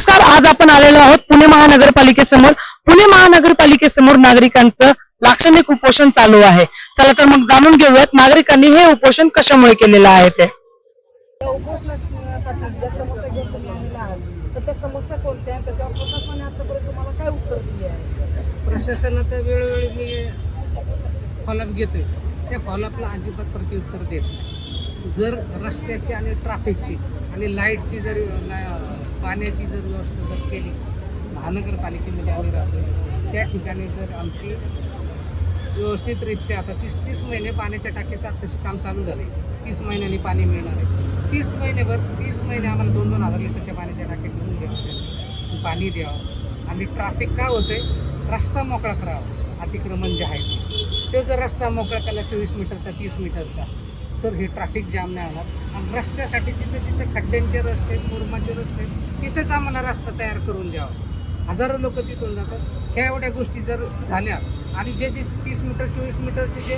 नमस्कार आज आपण आलेलो आहोत पुणे महानगरपालिकेसमोर. पुणे महानगरपालिकेसमोर नागरिकांचं लाक्षणिक उपोषण चालू आहे. चला तर मग जाणून घेऊयात नागरिकांनी हे उपोषण कशामुळे केलेलं आहे ते. समस्या घेऊन तुम्ही आलेला आहात तर त्या समस्या कोणत्या आहेत? त्याच्यावर प्रशासनाने आतापर्यंत तुम्हाला काय उत्तर दिले आहे? प्रशासनाचं वेळोवेळी मी फॉलोअप घेतोय. त्या फॉलोअपला अजिबात देत नाही. जर रस्त्याची आणि ट्रॅफिकची आणि लाईटची जर पाण्याची जर व्यवस्था जर केली महानगरपालिकेमध्ये आम्ही राहतो त्या ठिकाणी जर आमची व्यवस्थितरित्या आता तीस तीस महिने पाण्याच्या टाकीचं आत्ताशी काम चालू झालं आहे तीस महिन्यांनी पाणी मिळणार आहे. तीस महिनेभर तीस महिने आम्हाला दोन दोन हजार लिटरच्या पाण्याच्या टाकीत घेऊन द्यावं पाणी द्यावं. आणि ट्रॅफिक काय आहे रस्ता मोकळा करावा. अतिक्रमण जे आहे ते. तो जर रस्ता मोकळा केला चोवीस मीटरचा तीस मीटरचा तर हे ट्रॅफिक जाम नाही होणार. आणि रस्त्यासाठी जिथे जिथे खड्ड्यांचे रस्ते मुरमाचे रस्ते तिथेच आम्हाला रस्ता तयार करून द्यावा. हजारो लोक तिथून जातात. ह्या एवढ्या गोष्टी जर झाल्या आणि जे जे तीस मीटर चोवीस मीटरचे जे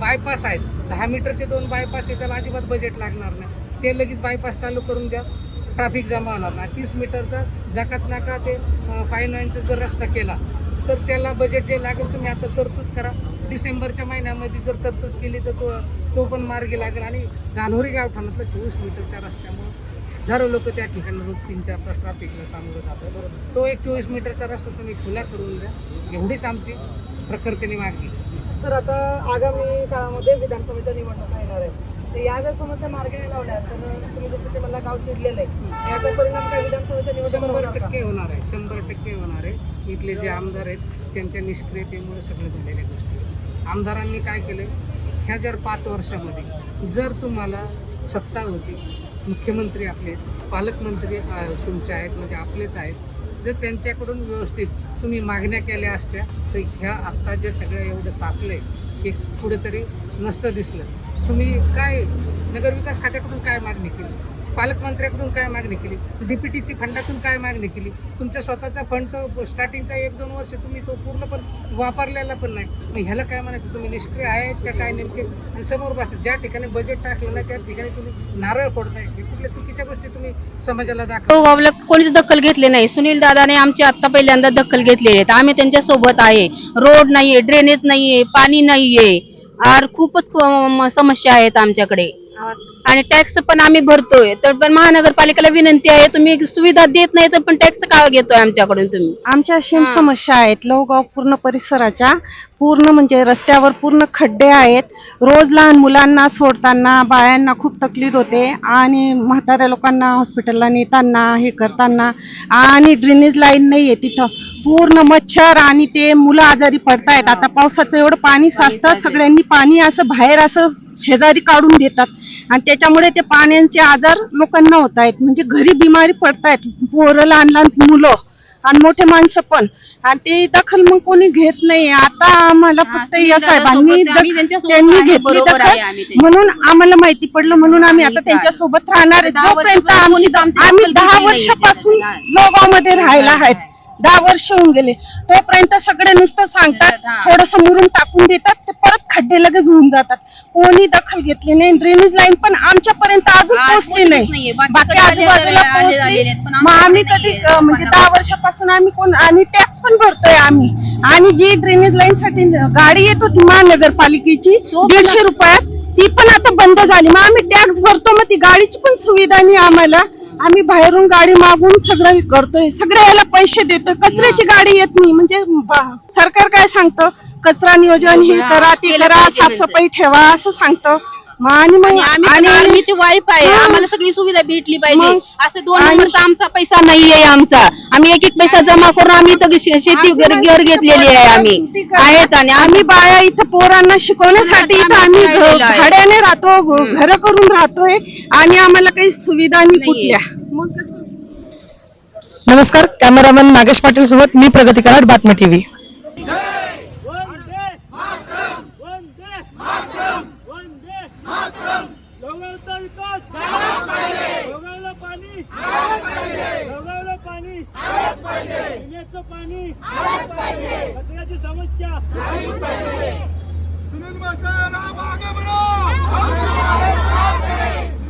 बायपास आहेत दहा मीटरचे दोन बायपास आहे त्याला अजिबात बजेट लागणार नाही. ते लगेच बायपास चालू करून द्या. ट्रॅफिक जमा होणार नाही. तीस मीटरचा जकात नाका ते फाईन वाईनचा जर रस्ता केला तर त्याला बजेट जे लागेल तुम्ही आता तरतूद करा. डिसेंबरच्या महिन्यामध्ये जर तरतूद केली तर तो तो पण मार्गी लागेल. आणि गांधोरी गावठाणातलं चोवीस मीटरच्या रस्त्यामुळे हजारो लोक त्या ठिकाणी रोज तीन चार तास ट्रॅफिकला सामोरं जातात. तो एक चोवीस मीटरचा रस्ता तुम्ही खुला करून द्या. एवढीच आमची प्रखरतेने मागणी. तर आता आगामी काळामध्ये विधानसभेच्या निवडणुका येणार आहेत. तर या जर समस्या मार्गी नाही लावल्या तर तुम्ही जसं ते मला गाव चिडलेलं आहे याचा परिणाम काय विधानसभेच्या निवडणुकीवर शंभर? टक्के होणार आहे. शंभर टक्के होणार आहे. इथले जे आमदार आहेत त्यांच्या निष्क्रियतेमुळे सगळं झालेल्या गोष्टी. आमदारांनी काय केलं? ह्या जर पाच वर्षामध्ये जर तुम्हाला सत्ता होती मुख्यमंत्री आपले पालकमंत्री तुमच्या तुमचे आहेत म्हणजे आपलेच आहेत जर त्यांच्याकडून व्यवस्थित तुम्ही मागण्या केल्या असत्या तर ह्या आत्ता जे सगळं एवढं सापलं आहे हे कुठेतरी नसतं दिसलं. तुम्ही काय नगरविकास खात्याकडून काय मागणी केली? पालकमंत्र्याकडून काय मागणी केली? डीपीटीसी फंडातून काय मागणी केली? तुमच्या स्वतःचा फंड तर स्टार्टिंगचा एक दोन वर्ष तुम्ही तो पूर्ण पण वापरलेला पण नाही. मग ह्याला काय म्हणायचं? तुम्ही निष्क्रिय आहेत का काय नेमके? आणि समोर बस ज्या ठिकाणी बजेट टाकलं नाही त्या ठिकाणी तुम्ही नारळ फोडताय. कुठल्या चुकीच्या गोष्टी तुम्ही समाजाला दाखवा हो, कोणीच दखल घेतली नाही. सुनील दादाने आमची आता पहिल्यांदा दखल घेतली आहे. आम्ही त्यांच्यासोबत आहे. रोड नाहीये ड्रेनेज नाहीये पाणी नाहीये. आर खूपच समस्या आहेत आमच्याकडे. आणि टॅक्स पण आम्ही भरतोय. तर पण महानगरपालिकेला विनंती आहे तुम्ही सुविधा देत नाही तर पण टॅक्स का घेतोय आमच्याकडून तुम्ही? आमच्या सेम हा. समस्या आहेत. लवगाव पूर्ण परिसराच्या पूर्ण म्हणजे रस्त्यावर पूर्ण खड्डे आहेत. रोज लहान मुलांना सोडताना बायांना खूप तकलीफ होते आणि म्हाताऱ्या लोकांना हॉस्पिटलला नेताना हे करताना आणि ड्रेनेज लाईन नाही आहे तिथं. पूर्ण मच्छर आणि ते मुलं आजारी पडतायत. आता पावसाचं एवढं पाणी साचतं. सगळ्यांनी पाणी असं बाहेर असं शेजारी काढून देतात. आणि त्याच्यामुळे ते पाण्याचे आजार लोकांना होत आहेत म्हणजे घरी बिमारी पडतायत. पोरं लहान लहान मुलं आणि मोठे माणसं पण. आणि ते दखल मग कोणी घेत नाही. आता आम्हाला फक्त या साहेबांनी त्यांनी घेतली दखल. म्हणून आम्हाला माहिती पडलं. म्हणून आम्ही आता त्यांच्यासोबत राहणार जोपर्यंत आम्ही दहा वर्षापासून. लोगावमध्ये राहायला आहेत. दहा वर्ष होऊन गेले. तोपर्यंत सगळे नुसतं सांगतात. थोडस मुरुम टाकून देतात ते परत खड्डे लगेच होऊन जातात. कोणी दखल घेतली नाही ड्रेनेज लाईन पण आमच्यापर्यंत अजून पोहोचली नाही. बाकी आजूबाजूला पोहोचली. मग आम्ही कधी म्हणजे दहा वर्षापासून आम्ही कोण आणि टॅक्स पण भरतोय आम्ही. आणि जी ड्रेनेज लाईन साठी गाडी येत होती महानगरपालिकेची दीडशे रुपयात ती पण आता बंद झाली. मग आम्ही टॅक्स भरतो मग ती गाडीची पण सुविधा नाही आम्हाला. आम्ही बाहेरून गाडी मागून सगळं करतोय. सगळ्या याला पैसे देतोय. कचऱ्याची गाडी येत नाही. म्हणजे सरकार काय सांगतं? कचरा नियोजन हे करा ते करा साफसफाई ठेवा असं सांगतं. आणि मग आणि आर्मीची वाईफ आहे हा. आम्हाला सगळी सुविधा भेटली पाहिजे? असं दोन नंबरचा आमचा पैसा नाहीये आमचा आम्ही एक एक पैसा जमा करून आम्ही इथं शेती घर घेतलेली आहे आम्ही. आहेत आणि आम्ही बाया इथं पोरांना शिकवण्यासाठी इथं आम्ही. भाड्याने राहतो घर करून राहतोय आणि आम्हाला काही सुविधा नाही. कुठल्या नमस्कार कॅमेरामॅन नागेश पाटील सोबत मी प्रगती कराड बातमी टीव्ही पाणी. आलंच पाहिजे. कचऱ्याची समस्या. सुनील मास्टर हैं सुनील